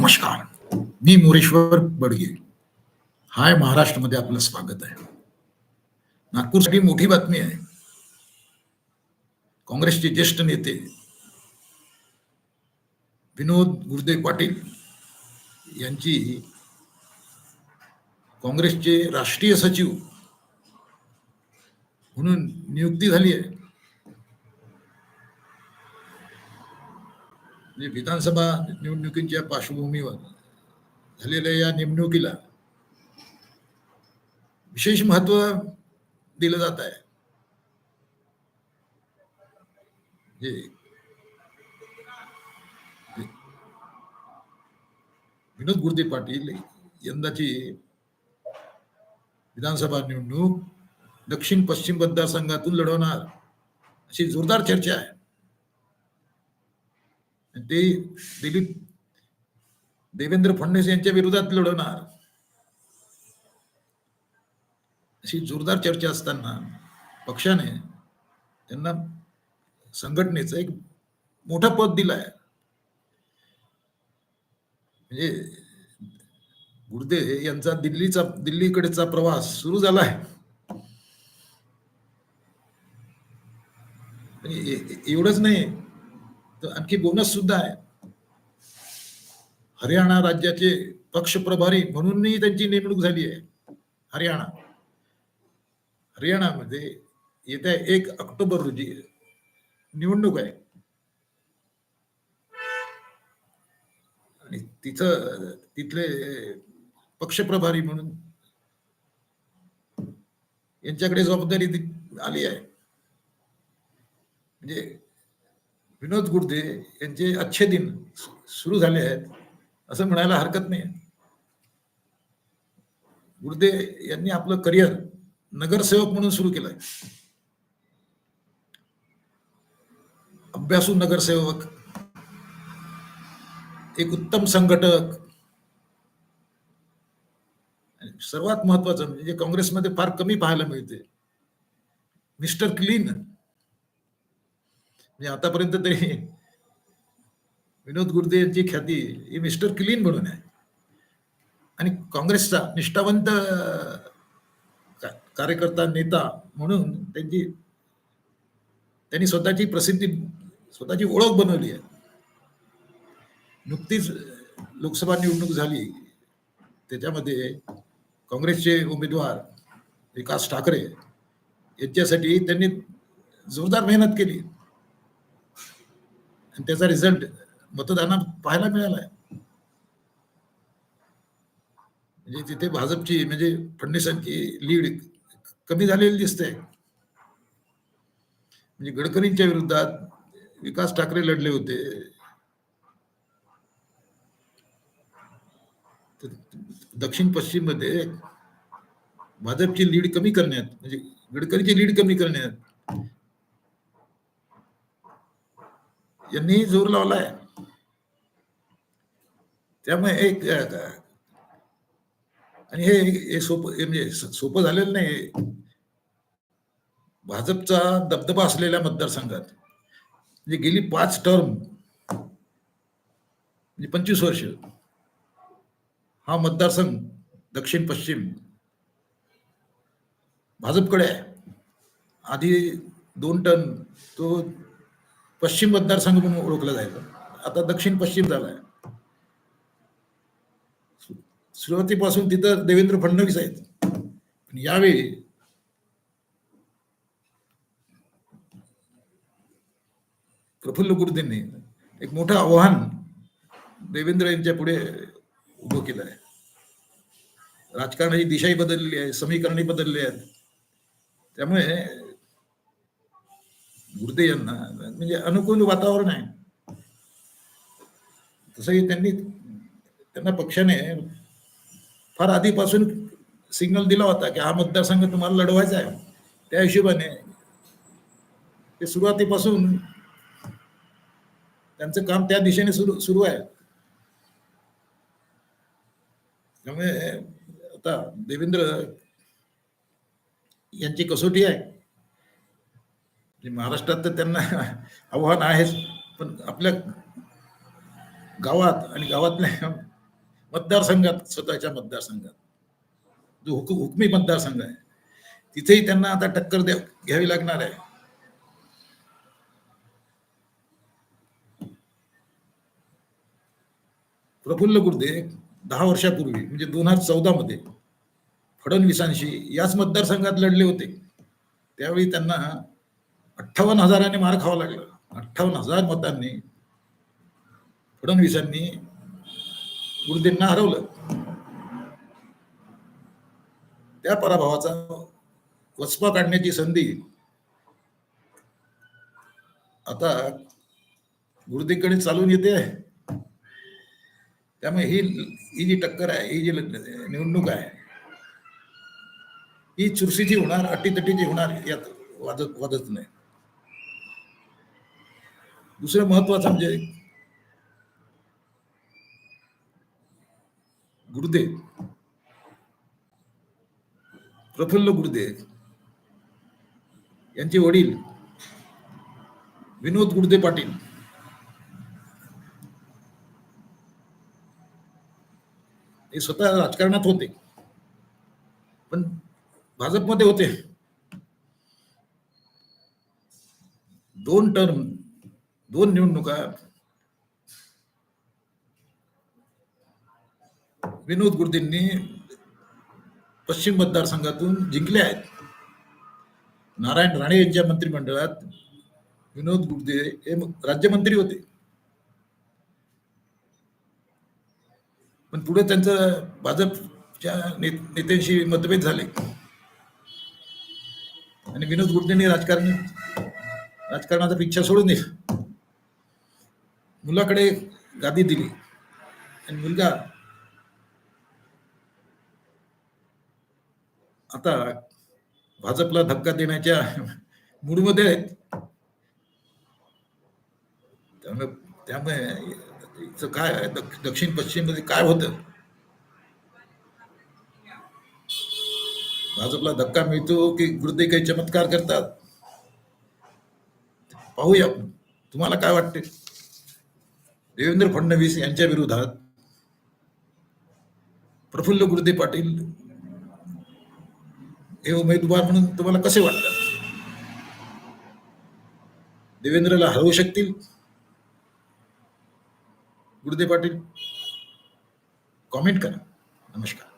नमस्कार. मी मोरेश्वर बडगे. हाय महाराष्ट्रमध्ये आपलं स्वागत आहे. नागपूरसाठी मोठी बातमी आहे. काँग्रेसचे ज्येष्ठ नेते विनोद गुरुदेव पाटील यांची काँग्रेसचे राष्ट्रीय सचिव म्हणून नियुक्ती झाली आहे. म्हणजे विधानसभा निवडणुकींच्या पार्श्वभूमीवर झालेल्या या निवडणुकीला विशेष महत्त्व दिलं जात आहे. म्हणजे विनोद गुर्दे पाटील यंदाची विधानसभा निवडणूक दक्षिण पश्चिम मतदारसंघातून लढवणार अशी जोरदार चर्चा आहे. ते दिलीप देवेंद्र फडणवीस यांच्या विरोधात लढवणार. अशी जोरदार चर्चा असताना पक्षाने त्यांना संघटनेचं एक मोठा पद दिलाय. म्हणजे गुर्दे यांचा दिल्लीचा दिल्लीकडेचा प्रवास सुरू झाला आहे म्हणजे एवढंच नाही तर आणखी बोनस सुद्धा आहे. हरियाणा राज्याचे पक्ष प्रभारी म्हणूनही त्यांची नेमणूक झाली आहे. हरियाणा. हरियाणामध्ये येत्या एक ऑक्टोबर रोजी निवडणूक आहे. आणि तिथं तिथले पक्ष प्रभारी म्हणून यांच्याकडे जबाबदारी आली आहे. म्हणजे विनोद गुर्दे यांचे अच्छे दिन सुरू झाले आहेत असं म्हणायला हरकत नाही. गुर्दे यांनी आपलं करिअर नगरसेवक म्हणून सुरू केलंय. अभ्यासू नगरसेवक एक उत्तम संघटक सर्वात महत्वाचं म्हणजे काँग्रेसमध्ये फार कमी पाहायला मिळते. मिस्टर क्लीन म्हणजे आतापर्यंत तरी विनोद गुर्दे यांची ख्याती ही मिस्टर क्लीन म्हणून आहे. आणि काँग्रेसचा निष्ठावंत कार्यकर्ता नेता म्हणून त्यांची त्यांनी स्वतःची प्रसिद्धी स्वतःची ओळख बनवली आहे. नुकतीच लोकसभा निवडणूक झाली. त्याच्यामध्ये काँग्रेसचे उमेदवार विकास ठाकरे यांच्यासाठी त्यांनी जोरदार मेहनत केली. आणि त्याचा रिझल्ट मतदानात पाहायला मिळालाय. म्हणजे तिथे भाजपची म्हणजे फडणवीसांची लीड कमी झालेली दिसते. म्हणजे गडकरींच्या विरोधात विकास ठाकरे लढले होते. दक्षिण पश्चिममध्ये भाजपची लीड कमी करण्यात म्हणजे गडकरीची लीड कमी करण्यात यांनी जोर लावलाय. त्यामुळे एक आणि हे सोपं म्हणजे सोपं झालेलं नाही. भाजपचा दबदबा असलेल्या मतदारसंघात म्हणजे गेली पाच टर्म म्हणजे पंचवीस वर्ष हा मतदारसंघ दक्षिण पश्चिम भाजपकडे आहे. आधी दोन टन तो पश्चिम मतदारसंघ म्हणून ओळखलं जायचं. आता दक्षिण पश्चिम झालाय. सुरुवातीपासून तिथं देवेंद्र फडणवीस आहेत. पण यावेळी प्रफुल्ल गुरुदेंनी एक मोठं आव्हान देवेंद्र यांच्या पुढे उभं केलं आहे. राजकारणाची दिशाही बदलली आहे समीकरणे बदलली आहेत. त्यामुळे गुरुदे यांना म्हणजे अनुकूल वातावरण आहे. तसंही त्यांनी त्यांना पक्षाने फार आधीपासून सिग्नल दिला होता की हा मतदारसंघ तुम्हाला लढवायचा आहे. त्या हिशोबाने ते सुरुवातीपासून त्यांचं काम त्या दिशेने सुरू सुरू आहे. त्यामुळे आता देवेंद्र यांची कसोटी आहे. महाराष्ट्रात तर त्यांना आव्हान आहेच पण आपल्या गावात आणि गावातल्या मतदारसंघात स्वतःच्या मतदारसंघात जो हुक हुकमी मतदारसंघ आहे तिथेही त्यांना आता टक्कर द्या घ्यावी लागणार आहे. प्रफुल्ल गुर्दे दहा वर्षापूर्वी म्हणजे दोन हजार चौदा मध्ये फडणवीसांशी याच मतदारसंघात लढले होते. त्यावेळी त्यांना अठ्ठावन्न हजारांनी मार खावा लागला. अठ्ठावन्न हजार मतांनी फडणवीसांनी गुरुजींना हरवलं. त्या पराभवाचा वचपा काढण्याची संधी आता गुरुदेकडे चालून येते आहे. त्यामुळे ही ही जी टक्कर आहे ही जी निवडणूक आहे ही चुरशीची होणार अटीतटीची होणार यात वादत वादत नाही. दुसरं महत्वाचं म्हणजे गुरुदेव. प्रफुल्ल गुरुदेव. यांचे वडील विनोद गुरुदेव पाटील. हे स्वतः राजकारणात होते. पण भाजपमध्ये होते. दोन टर्म दोन निवडणुका विनोद गुरुदेंनी पश्चिम मतदारसंघातून जिंकले आहेत. नारायण राणे यांच्या मंत्रिमंडळात विनोद गुरुदे हे राज्यमंत्री होते. पण पुढे त्यांचं भाजपच्या नेत्यांशी मतभेद झाले. आणि विनोद गुरुदेंनी राजकारण राजकारणाचा पिच्छा सोडून दिला. मुलाकडे गादी दिली. आणि मुलगा आता भाजपला धक्का देण्याच्या मूडमध्ये आहेत. त्यामुळे त्यामुळे काय दक्षिण पश्चिममध्ये काय होतं? भाजपला धक्का मिळतो की गुरुदे काही चमत्कार करतात? पाहूया आपण. तुम्हाला काय वाटते? देवेंद्र फडणवीस यांच्या विरोधात प्रफुल्ल गुरुदे पाटील हे उमेदवार म्हणून तुम्हाला कसे वाटतात? देवेंद्रला हरवू शकतील? गुरुदेव पाटील कॉमेंट करा. नमस्कार.